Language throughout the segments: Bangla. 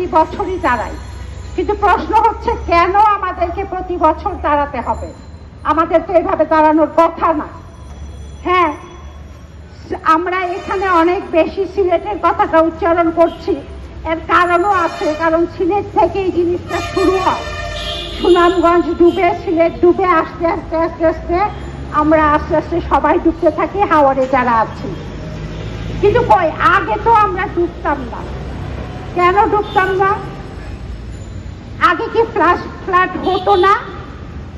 প্রতি বছরই দাঁড়াই। কিন্তু প্রশ্ন হচ্ছে, কেন আমাদেরকে প্রতি বছর দাঁড়াতে হবে? আমাদের তো এভাবে দাঁড়ানোর কথা না। হ্যাঁ আমরা এখানে অনেক বেশি সিলেটের কথাটা উচ্চারণ করছি। এর কারণও আছে, কারণ সিলেট থেকে এই জিনিসটা শুরু হয়। সুনামগঞ্জ ডুবে, সিলেট ডুবে, আস্তে আস্তে আস্তে আস্তে আমরা আস্তে আস্তে সবাই ডুবতে থাকি হাওয়ারে যারা আছি। কিন্তু কই, আগে তো আমরা ডুবতাম না। কেন ঢুকতাম না? আগে কি ফ্লাশ ফ্ল্যাট হতো না?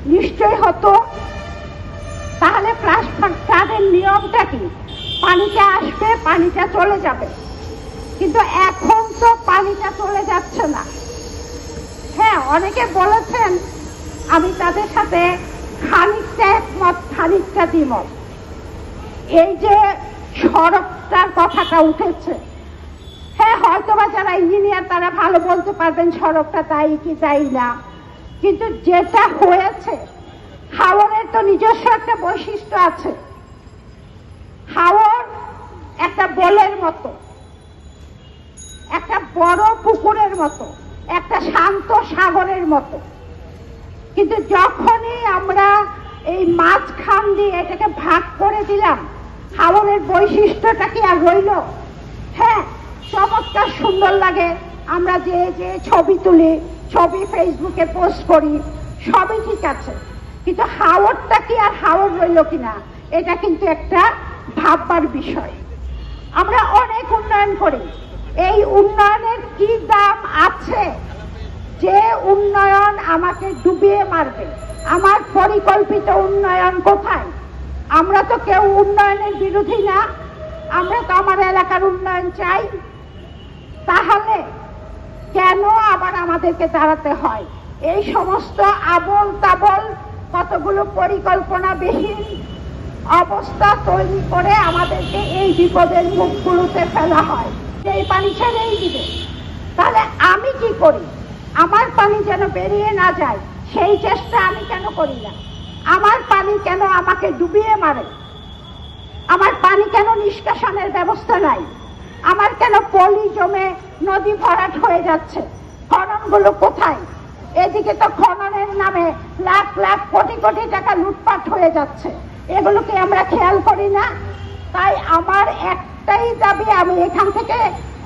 নিশ্চয় হতো। তাহলে ফ্লাশ ফ্লাডের নিয়মটা কি? পানিটা আসবে, পানিটা চলে যাবে। কিন্তু এখন তো পানিটা চলে যাচ্ছে না। হ্যাঁ অনেকে বলেছেন, আমি তাদের সাথে খানিকটা একমত, খানিকটা দ্বিমত। এই যে সড়কটার কথাটা উঠেছে হ্যাঁ হয়তো বা যারা ইঞ্জিনিয়ার, তারা ভালো বলতে পারবেন সড়কটা তাই কি তাই না। কিন্তু যেটা হয়েছে তো নিজস্ব একটা বৈশিষ্ট্য আছে। একটা বলের মতো, একটা বড় পুকুরের মতো, একটা শান্ত সাগরের মতো। কিন্তু যখনই আমরা এই মাঝখান দিয়ে এটাকে ভাগ করে দিলাম, হাওরের বৈশিষ্ট্যটা কি আর রইল? হ্যাঁ চমৎকার সুন্দর লাগে। আমরা যে যে ছবি তুলি, ছবি ফেসবুকে পোস্ট করি, সবই ঠিক আছে। কিন্তু হাওরটা কি আর হাওর রইল কিনা, এটা কিন্তু একটা ভাববার বিষয়। আমরা অনেক উন্নয়ন করি। এই উন্নয়নের কি দাম আছে? যে উন্নয়ন আমাকে ডুবিয়ে মারবে। আমার পরিকল্পিত উন্নয়ন কোথায়? আমরা তো কেউ উন্নয়নের বিরোধী না। আমরা তো আমার এলাকার উন্নয়ন চাই। তাহলে কেন আবার আমাদেরকে দাঁড়াতে হয়? এই সমস্ত আবল তাবল কতগুলো পরিকল্পনাবিহীন অবস্থা তৈরি করে আমাদেরকে এই বিপদের মুখগুলোতে ফেলা হয়। এই পানি ছেড়েই দিবে। তাহলে আমি কি করি? আমার পানি যেন বেরিয়ে না যায়, সেই চেষ্টা আমি কেন করি না? আমার পানি কেন আমাকে ডুবিয়ে মারে? আমার পানি কেন নিষ্কাশনের ব্যবস্থা নাই? আমার কেন পলি জমে নদী ভরাট হয়ে যাচ্ছে? খননগুলো কোথায়? এদিকে তো খননের নামে লাখ লাখ কোটি কোটি টাকা লুটপাট হয়ে যাচ্ছে। এগুলোকে আমরা খেয়াল করি না? তাই আমার একটাই দাবি, আমি এখান থেকে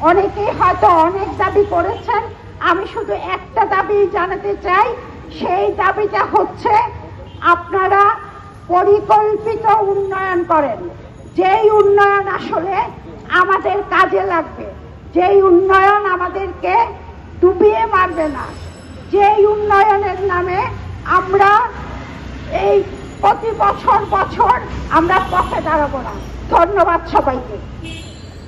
অনেকেই হয়তো অনেক দাবি করেছেন, আমি শুধু একটা দাবি জানাতে চাই, সেই দাবিটা হচ্ছে আপনারা পরিকল্পিত উন্নয়ন করেন। যেই উন্নয়ন আসলে আমাদের কাজে লাগবে। যেই উন্নয়ন আমাদেরকে ডুবিয়ে মারবে না, যেই উন্নয়নের নামে আমরা এই প্রতি বছর বছর আমরা পথে দাঁড়াবো না। ধন্যবাদ সবাইকে।